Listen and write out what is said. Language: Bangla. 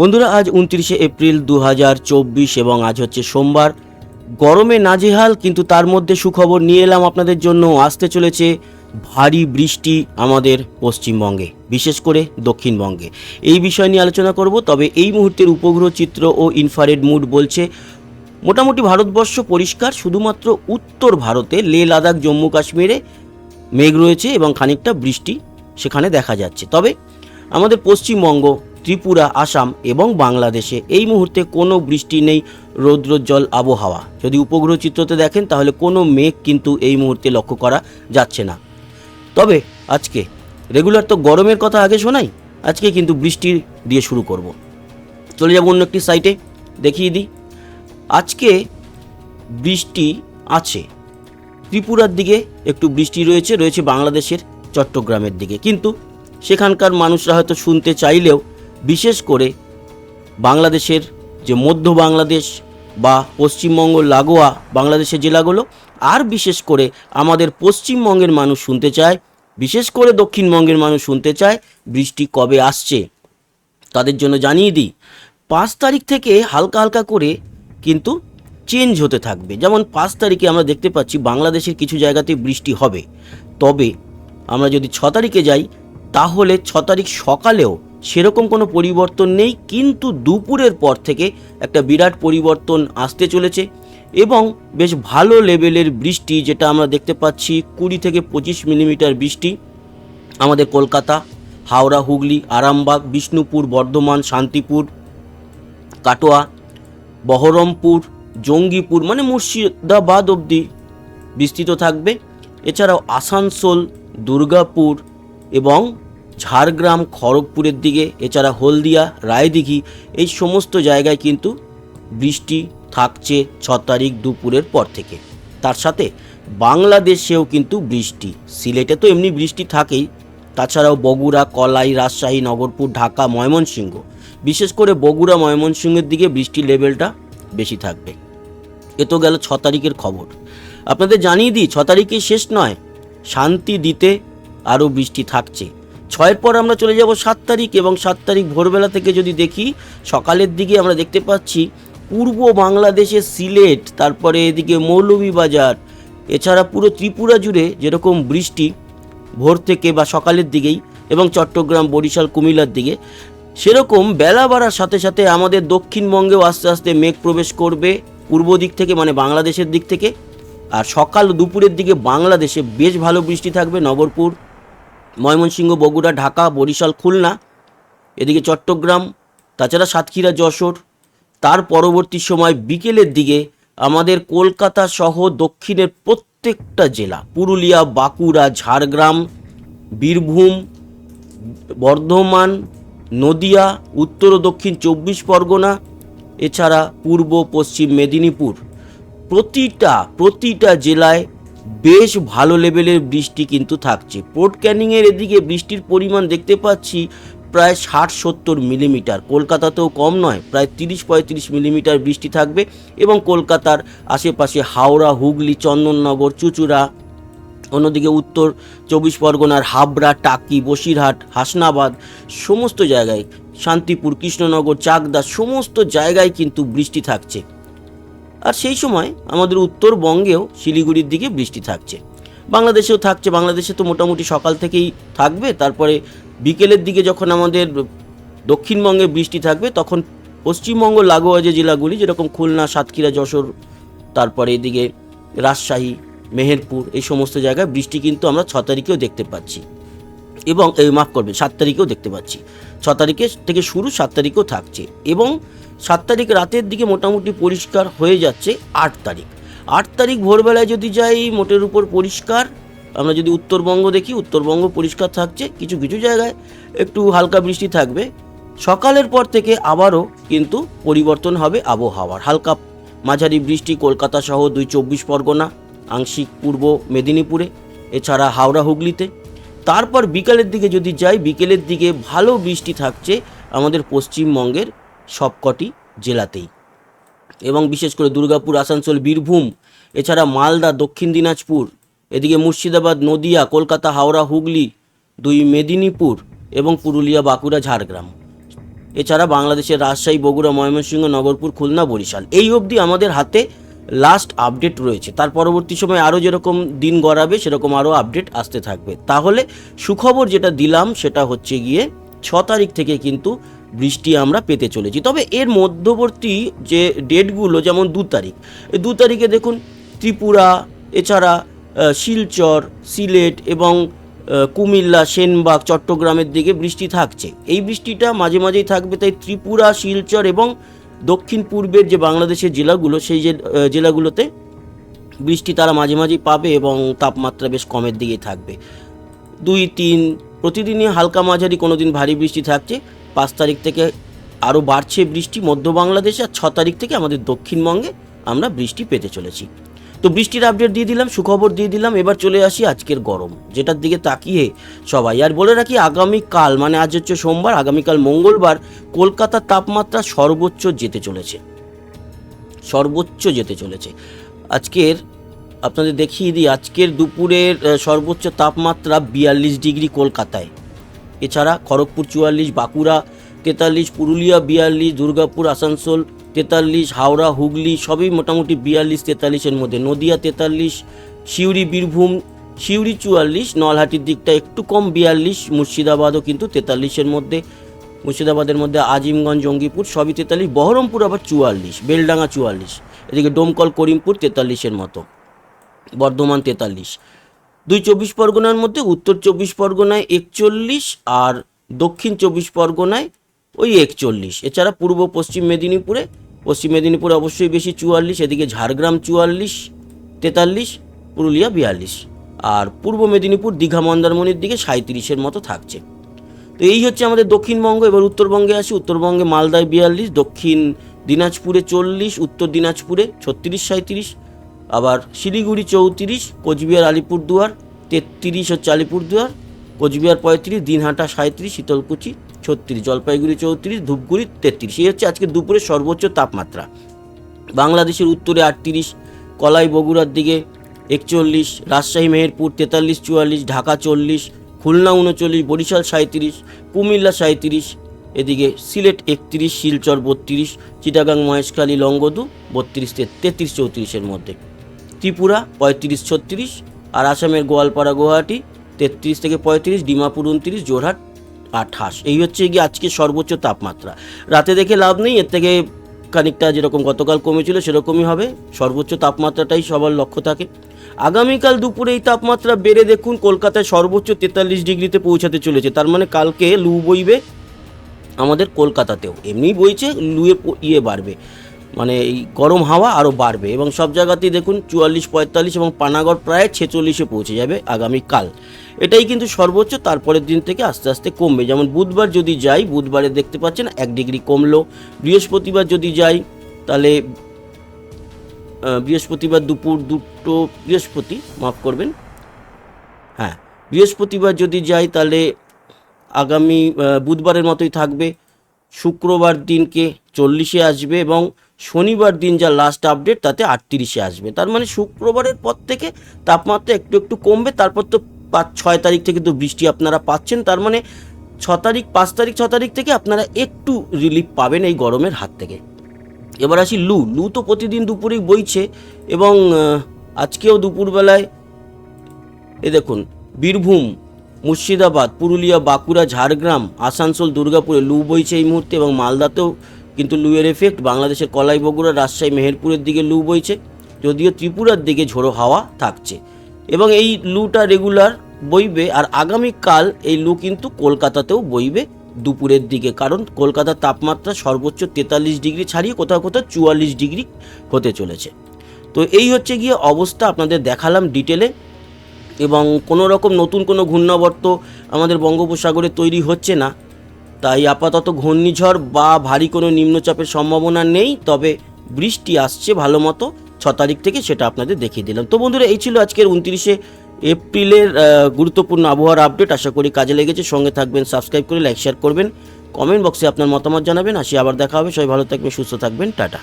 বন্ধুরা, আজ উনত্রিশে এপ্রিল দু হাজার চব্বিশ এবং আজ হচ্ছে সোমবার। গরমে নাজেহাল, কিন্তু তার মধ্যে সুখবর নিয়ে এলাম আপনাদের জন্য। আসতে চলেছে ভারী বৃষ্টি আমাদের পশ্চিমবঙ্গে, বিশেষ করে দক্ষিণবঙ্গে। এই বিষয় নিয়ে আলোচনা করব, তবে এই মুহূর্তের উপগ্রহ চিত্র ও ইনফারেড মুড বলছে, মোটামুটি ভারতবর্ষ পরিষ্কার, শুধুমাত্র উত্তর ভারতে লে, লাদাখ, জম্মু, কাশ্মীরে মেঘ রয়েছে এবং খানিকটা বৃষ্টি সেখানে দেখা যাচ্ছে। তবে আমাদের পশ্চিমবঙ্গ ত্রিপুরা, আসাম এবং বাংলাদেশে এই মুহূর্তে কোনো বৃষ্টি নেই রৌদ্রোজ্জ্বল আবহাওয়া। যদি উপগ্রহ চিত্রতে দেখেন, তাহলে কোনো মেঘ কিন্তু এই মুহূর্তে লক্ষ্য করা যাচ্ছে না। তবে আজকে রেগুলার তো গরমের কথা আগে শোনাই, আজকে কিন্তু বৃষ্টি দিয়ে শুরু করব। চলে যাব অন্য একটি সাইটে, দেখিয়ে দিই। আজকে বৃষ্টি আছে। ত্রিপুরার দিকে একটু বৃষ্টি রয়েছে রয়েছে বাংলাদেশের চট্টগ্রামের দিকে। কিন্তু সেখানকার মানুষরা হয়তো শুনতে চাইলেও বিশেষ করে বাংলাদেশের যে মধ্য বাংলাদেশ বা পশ্চিমবঙ্গ লাগোয়া বাংলাদেশের জেলাগুলো, আর বিশেষ করে আমাদের পশ্চিমবঙ্গের মানুষ শুনতে চায়, বিশেষ করে দক্ষিণবঙ্গের মানুষ শুনতে চায়, বৃষ্টি কবে আসছে, তাদের জন্য জানিয়ে দিই, পাঁচ তারিখ থেকে হালকা হালকা করে কিন্তু চেঞ্জ হতে থাকবে। যেমন পাঁচ তারিখে আমরা দেখতে পাচ্ছি বাংলাদেশের কিছু জায়গাতে বৃষ্টি হবে। তবে আমরা যদি ছ তারিখে যাই, তাহলে ছ তারিখ সকালেও সেরকম কোনো পরিবর্তন নেই, কিন্তু দুপুরের পর থেকে একটা বিরাট পরিবর্তন আসতে চলেছে এবং বেশ ভালো লেভেলের বৃষ্টি, যেটা আমরা দেখতে পাচ্ছি কুড়ি থেকে পঁচিশ মিলিমিটার বৃষ্টি আমাদের কলকাতা, হাওড়া, হুগলি, আরামবাগ, বিষ্ণুপুর, বর্ধমান, শান্তিপুর, কাটোয়া, বহরমপুর, জঙ্গিপুর মানে মুর্শিদাবাদ অবধি বিস্তৃত থাকবে। এছাড়াও আসানসোল, দুর্গাপুর এবং ঝাড়গ্রাম, খড়গপুরের দিকে, এছাড়া হলদিয়া, রায়দিঘি, এই সমস্ত জায়গায় কিন্তু বৃষ্টি থাকছে ছ তারিখ দুপুরের পর থেকে। তার সাথে বাংলাদেশেও কিন্তু বৃষ্টি। সিলেটে তো এমনি বৃষ্টি থাকেই। তাছাড়াও বগুড়া, কলাই, রাজশাহী, নগরপুর, ঢাকা, ময়মনসিংহ। বিশেষ করে বগুড়া, ময়মনসিংহের দিকে বৃষ্টির লেভেলটা বেশি থাকবে। এ তো গেল ছ তারিখের খবর। আপনাদের জানিয়ে দিই, ছ তারিখে শেষ নয়, শান্তি দিতে আরও বৃষ্টি থাকছে। ছয়ের পর আমরা চলে যাব সাত তারিখ এবং সাত তারিখ ভোরবেলা থেকে যদি দেখি, সকালের দিকে আমরা দেখতে পাচ্ছি পূর্ব বাংলাদেশে সিলেট, তারপরে এদিকে মৌলভীবাজার, এছাড়া পুরো ত্রিপুরা জুড়ে যেরকম বৃষ্টি ভোর থেকে বা সকালের দিকেই এবং চট্টগ্রাম, বরিশাল, কুমিল্লার দিকে, সেরকম বেলা বাড়ার সাথে সাথে আমাদের দক্ষিণবঙ্গেও আস্তে আস্তে মেঘ প্রবেশ করবে পূর্ব দিক থেকে মানে বাংলাদেশের দিক থেকে। আর সকাল দুপুরের দিকে বাংলাদেশে বেশ ভালো বৃষ্টি থাকবে, নগরপুর ময়মনসিংহ, বগুড়া, ঢাকা, বরিশাল, খুলনা, এদিকে চট্টগ্রাম, তাছাড়া সাতক্ষীরা, যশোর। তার পরবর্তী সময় বিকেলের দিকে আমাদের কলকাতা সহ দক্ষিণের প্রত্যেকটা জেলা, পুরুলিয়া, বাঁকুড়া, ঝাড়গ্রাম, বীরভূম, বর্ধমান, নদিয়া, উত্তর ও দক্ষিণ চব্বিশ পরগনা, এছাড়া পূর্ব, পশ্চিম মেদিনীপুর। প্রতিটা প্রতিটা জেলায় বেশ ভালো লেভেলের বৃষ্টি কিন্তু থাকছে। পোর্ট ক্যানিংয়ের এদিকে বৃষ্টির পরিমাণ দেখতে পাচ্ছি প্রায় ষাট সত্তর মিলিমিটার। কলকাতাতেও কম নয়, প্রায় তিরিশ পঁয়ত্রিশ মিলিমিটার বৃষ্টি থাকবে এবং কলকাতার আশেপাশে হাওড়া, হুগলি, চন্দননগর, চুচুড়া, অন্যদিকে উত্তর চব্বিশ পরগনার হাবড়া, টাকি, বসিরহাট, হাসনাবাদ সমস্ত জায়গায়, শান্তিপুর, কৃষ্ণনগর, চাকদা সমস্ত জায়গায় কিন্তু বৃষ্টি থাকছে। আর সেই সময় আমাদের উত্তরবঙ্গেও শিলিগুড়ির দিকে বৃষ্টি থাকছে। বাংলাদেশেও থাকছে। বাংলাদেশে তো মোটামুটি সকাল থেকেই থাকবে। তারপরে বিকেলের দিকে যখন আমাদের দক্ষিণবঙ্গে বৃষ্টি থাকবে, তখন পশ্চিমবঙ্গ, লাগোয়া যে জেলাগুলি, যেরকম খুলনা, সাতক্ষীরা, যশোর, তারপরে এদিকে রাজশাহী, মেহেরপুর, এই সমস্ত জায়গায় বৃষ্টি কিন্তু আমরা ছ তারিখেও দেখতে পাচ্ছি। এবং, এই মাফ করবে সাত তারিখেও দেখতে পাচ্ছি। ছ তারিখে থেকে শুরু, সাত তারিখেও থাকছে এবং সাত তারিখ রাতের দিকে মোটামুটি পরিষ্কার হয়ে যাচ্ছে আট তারিখ। আট তারিখ ভোরবেলায় যদি যাই, মোটের উপর পরিষ্কার। আমরা যদি উত্তরবঙ্গ দেখি, উত্তরবঙ্গ পরিষ্কার থাকছে কিছু কিছু জায়গায়। একটু হালকা বৃষ্টি থাকবে। সকালের পর থেকে আবারও কিন্তু পরিবর্তন হবে আবহাওয়ার। হালকা মাঝারি বৃষ্টি কলকাতা সহ দুই চব্বিশ পরগনা, আংশিক পূর্ব মেদিনীপুরে, এছাড়া হাওড়া, হুগলিতে। তারপর বিকালের দিকে যদি যাই, বিকেলের দিকে ভালো বৃষ্টি থাকছে আমাদের পশ্চিমবঙ্গের সবকটি জেলাতেই। এবং বিশেষ করে দুর্গাপুর, আসানসোল, বীরভূম, এছাড়া মালদা, দক্ষিণ দিনাজপুর, এদিকে মুর্শিদাবাদ, নদিয়া, কলকাতা, হাওড়া, হুগলি, দুই মেদিনীপুর এবং পুরুলিয়া, বাঁকুড়া, ঝাড়গ্রাম। এছাড়া বাংলাদেশের রাজশাহী, বগুড়া, ময়মনসিংহ, নগরপুর, খুলনা, বরিশাল। এই অবধি আমাদের হাতে লাস্ট আপডেট রয়েছে। তার পরবর্তী সময় আরও যেরকম দিন গড়াবে, সেরকম আরও আপডেট আসতে থাকবে। তাহলে সুখবর যেটা দিলাম, সেটা হচ্ছে গিয়ে ছ তারিখ থেকে কিন্তু বৃষ্টি আমরা পেতে চলেছি। তবে এর মধ্যবর্তী যে ডেটগুলো, যেমন দু তারিখ দু তারিখে দেখুন ত্রিপুরা, এছাড়া শিলচর, সিলেট এবং কুমিল্লা, সেনবাগ, চট্টগ্রামের দিকে বৃষ্টি থাকছে। এই বৃষ্টিটা মাঝে মাঝেই থাকবে, তাই ত্রিপুরা, শিলচর এবং দক্ষিণ পূর্বের যে বাংলাদেশের জেলাগুলো, সেই জেলাগুলোতে বৃষ্টি তারা মাঝে মাঝেই পাবে এবং তাপমাত্রা বেশ কমের দিকেই থাকবে। দুই, তিন, প্রতিদিনই হালকা মাঝারি কোনো দিন ভারী বৃষ্টি থাকছে। পাঁচ তারিখ থেকে আরও বাড়ছে বৃষ্টি। মধ্য বাংলাদেশে আর ছ তারিখ থেকে আমাদের দক্ষিণবঙ্গে আমরা বৃষ্টি পেতে চলেছি। তো বৃষ্টির আপডেট দিয়ে দিলাম, সুখবর দিয়ে দিলাম, এবার চলে আসি আজকের গরম, যেটার দিকে তাকিয়ে সবাই। আর বলে রাখি, আগামীকাল মানে আজ হচ্ছে সোমবার, আগামীকাল মঙ্গলবার, কলকাতার তাপমাত্রা সর্বোচ্চ যেতে চলেছে। সর্বোচ্চ যেতে চলেছে। আজকের, আপনাদের দেখিয়ে দিই, আজকের দুপুরের সর্বোচ্চ তাপমাত্রা বিয়াল্লিশ ডিগ্রি কলকাতায়। এছাড়া খড়গপুর চুয়াল্লিশ, বাঁকুড়া তেতাল্লিশ, পুরুলিয়া বিয়াল্লিশ, দুর্গাপুর, আসানসোল তেতাল্লিশ, হাওড়া, হুগলি, সবই মোটামুটি বিয়াল্লিশ, তেতাল্লিশের মধ্যে। নদিয়া তেতাল্লিশ, সিউড়ি, বীরভূম, সিউড়ি চুয়াল্লিশ, নলহাটির দিকটা একটু কম বিয়াল্লিশ, মুর্শিদাবাদও কিন্তু তেতাল্লিশের মধ্যে। মুর্শিদাবাদের মধ্যে আজিমগঞ্জ, জঙ্গিপুর, সবই তেতাল্লিশ, বহরমপুর আবার চুয়াল্লিশ, বেলডাঙ্গা চুয়াল্লিশ, এদিকে ডোমকল, করিমপুর তেতাল্লিশের মতো, বর্ধমান তেতাল্লিশ। দুই চব্বিশ পরগনার মধ্যে উত্তর চব্বিশ পরগনায় একচল্লিশ আর দক্ষিণ চব্বিশ পরগনায় ওই একচল্লিশ। এছাড়া পূর্ব পশ্চিম মেদিনীপুরে পশ্চিম মেদিনীপুরে অবশ্যই বেশি চুয়াল্লিশ, এদিকে ঝাড়গ্রাম চুয়াল্লিশ, তেতাল্লিশ, পুরুলিয়া বিয়াল্লিশ। আর পূর্ব মেদিনীপুর দীঘা মন্দারমণির দিকে সাঁত্রিশের মতো থাকছে। তো এই হচ্ছে আমাদের দক্ষিণবঙ্গ, এবার উত্তরবঙ্গে আসি। উত্তরবঙ্গে মালদায় বিয়াল্লিশ, দক্ষিণ দিনাজপুরে চল্লিশ, উত্তর দিনাজপুরে ছত্রিশ সাঁত্রিশ আবার শিলিগুড়ি চৌত্রিশ, কোচবিহার আলিপুরদুয়ার তেত্রিশ হচ্ছে আলিপুরদুয়ার, কোচবিহার পঁয়ত্রিশ, দিনহাটা সাঁত্রিশ শীতলকুচি ছত্রিশ, জলপাইগুড়ি চৌত্রিশ, ধূপগুড়ি তেত্রিশ। এই হচ্ছে আজকে দুপুরের সর্বোচ্চ তাপমাত্রা। বাংলাদেশের উত্তরে আটত্রিশ, কলাই বগুড়ার দিকে একচল্লিশ, রাজশাহী, মেহেরপুর তেতাল্লিশ, চুয়াল্লিশ, ঢাকা চল্লিশ, খুলনা উনচল্লিশ, বরিশাল সাঁত্রিশ কুমিল্লা সাঁত্রিশ এদিকে সিলেট একত্রিশ, শিলচর বত্রিশ, চিটাগাং, মহেশখালী লঙ্গদু বত্রিশ তেত্রিশ, চৌত্রিশের মধ্যে। ত্রিপুরা পঁয়ত্রিশ, ছত্রিশ, আর আসামের গোয়ালপাড়া, গুয়াহাটি তেত্রিশ থেকে পঁয়ত্রিশ, ডিমাপুর উনত্রিশ জোরহাট আঠাশ এই হচ্ছে গিয়ে আজকে সর্বোচ্চ তাপমাত্রা। রাতে দেখে লাভ নেই, এর থেকে খানিকটা যেরকম গতকাল কমেছিল সেরকমই হবে। সর্বোচ্চ তাপমাত্রাটাই সবার লক্ষ্য থাকে। আগামীকাল দুপুরে এই তাপমাত্রা বেড়ে দেখুন, কলকাতায় সর্বোচ্চ তেতাল্লিশ ডিগ্রিতে পৌঁছাতে চলেছে। তার মানে কালকে লু বইবে আমাদের কলকাতাতেও। এমনি বইছে, লুয়ে ইয়ে বাড়বে। মানে এই গরম হাওয়া আরও বাড়বে এবং সব জায়গাতেই দেখুন চুয়াল্লিশ, পঁয়তাল্লিশ এবং পানাগড় প্রায় ছেচল্লিশে পৌঁছে যাবে আগামীকাল এটাই কিন্তু সর্বোচ্চ, তারপরের দিন থেকে আস্তে আস্তে কমবে। যেমন বুধবার যদি যাই, বুধবারে দেখতে পাচ্ছেন এক ডিগ্রি কমলো। বৃহস্পতিবার যদি যাই, তাহলে বৃহস্পতিবার দুপুর দুটো, বৃহস্পতি, মাফ করবেন। হ্যাঁ বৃহস্পতিবার যদি যাই, তাহলে আগামী বুধবারের মতোই থাকবে। শুক্রবার দিনকে চল্লিশে আসবে এবং শনিবার দিন যা লাস্ট আপডেট তাতে আটত্রিশে আসবে। তার মানে শুক্রবারের পর থেকে তাপমাত্রা একটু একটু কমবে, তারপর তো পাঁচ, ছয় তারিখ থেকে তো বৃষ্টি আপনারা পাচ্ছেন। তার মানে ছ তারিখ, পাঁচ তারিখ, ছ তারিখ থেকে আপনারা একটু রিলিফ পাবেন এই গরমের হাত থেকে। এবার আসি লু। লু তো প্রতিদিন দুপুরেই বইছে এবং আজকেও দুপুরবেলায় এ দেখুন, বীরভূম মুর্শিদাবাদ, পুরুলিয়া, বাঁকুড়া, ঝাড়গ্রাম, আসানসোল, দুর্গাপুরে লু বইছে এই মুহূর্তে এবং মালদাতেও কিন্তু লুয়ের এফেক্ট বাংলাদেশের কলাই বগুড়া, রাজশাহী, মেহেরপুরের দিকে লু বইছে, যদিও ত্রিপুরার দিকে ঝোড়ো হাওয়া থাকছে। এবং এই লুটা রেগুলার বইবে আর আগামীকাল এই লু কিন্তু কলকাতাতেও বইবে দুপুরের দিকে। কারণ কলকাতার তাপমাত্রা সর্বোচ্চ তেতাল্লিশ ডিগ্রি ছাড়িয়ে কোথাও কোথাও চুয়াল্লিশ ডিগ্রি হতে চলেছে। তো এই হচ্ছে গিয়ে অবস্থা, আপনাদের দেখালাম ডিটেলে এবং কোনো রকম নতুন কোনো ঘূর্ণাবর্ত আমাদের বঙ্গোপসাগরে তৈরি হচ্ছে না। তাই আপাতত ঘূর্ণিঝড় বা ভারী কোনো নিম্নচাপের সম্ভাবনা নেই, তবে বৃষ্টি আসছে ভালো মতো। ছ তারিখ থেকে সেটা আপনাদের দেখিয়ে দিলাম। তো বন্ধুরা, এই ছিল আজকের উনত্রিশে এপ্রিলের গুরুত্বপূর্ণ আবহাওয়ার আপডেট। আশা করি কাজে লেগেছে। সঙ্গে থাকবেন, সাবস্ক্রাইব করে, লাইক, শেয়ার করবেন। কমেন্ট বক্সে আপনার মতামত জানাবেন। আসি, আবার দেখা হবে। সবাই ভালো থাকবেন, সুস্থ থাকবেন। টাটা।